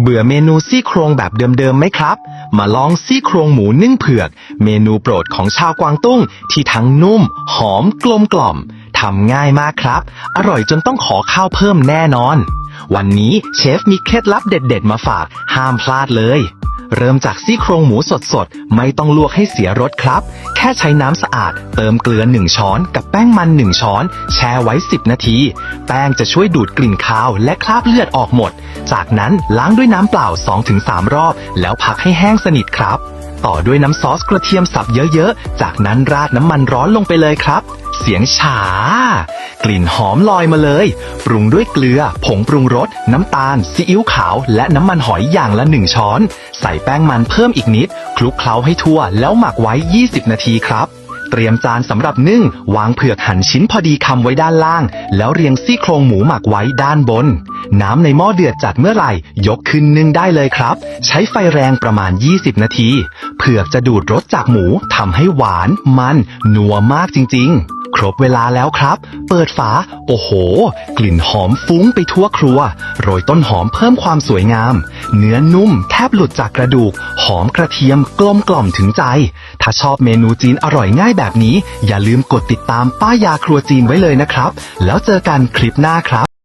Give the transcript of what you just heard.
เบื่อเมนูซี่โครงแบบเดิมๆไหมครับ มาลองซี่โครงหมูนึ่งเผือก เมนูโปรดของชาวกวางตุ้ง ที่ทั้งนุ่ม หอมกลมกล่อมทำง่ายมากครับ อร่อยจนต้องขอข้าวเพิ่มแน่นอน วันนี้เชฟมีเคล็ดลับเด็ด ๆ มาฝาก ห้ามพลาดเลย เริ่มจากซี่โครงหมูสดๆ ไม่ต้องลวกให้เสียรสครับ แค่ใช้น้ำสะอาด เติมเกลือ 1 ช้อน กับแป้งมัน 1 ช้อน แช่ไว้ 10 นาที แป้งจะช่วยดูดกลิ่นคาวและคราบเลือดออกหมด จากนั้นล้างด้วยน้ำเปล่า 2-3 รอบ แล้วพักให้แห้งสนิทครับ ต่อด้วยน้ำซอสกระเทียมสับเยอะๆ จากนั้นราดน้ำมันร้อนลงไปเลยครับ เสียงฉากลิ่นหอมลอยมาเลย ปรุงด้วยเกลือ ผงปรุงรส น้ำตาล ซีอิ๊วขาว และน้ำมันหอยอย่างละหนึ่งช้อน ใส่แป้งมันเพิ่มอีกนิด คลุกเคล้าให้ทั่ว แล้วหมักไว้ 20 นาทีครับ เตรียมจานสำหรับนึ่ง วางเผือกหั่นชิ้นพอดีคำไว้ด้านล่าง แล้วเรียงซี่โครงหมูหมักไว้ด้านบน น้ำในหม้อเดือดจัดเมื่อไหร่ ยกขึ้นนึ่งได้เลยครับ ใช้ไฟแรงประมาณ 20 นาที เผือกจะดูดรสจากหมูทำให้หวาน มัน นัวมากจริง ๆ ครบเวลาแล้วครับ เปิดฝา โอ้โห กลิ่นหอมฟุ้งไปทั่วครัว โรยต้นหอมเพิ่มความสวยงาม เนื้อนุ่มแทบหลุดจากกระดูก หอมกระเทียมกลมกล่อมถึงใจ ถ้าชอบเมนูจีนอร่อยง่ายแบบนี้ อย่าลืมกดติดตามป้ายาครัวจีนไว้เลยนะครับ แล้วเจอกันคลิปหน้าครับ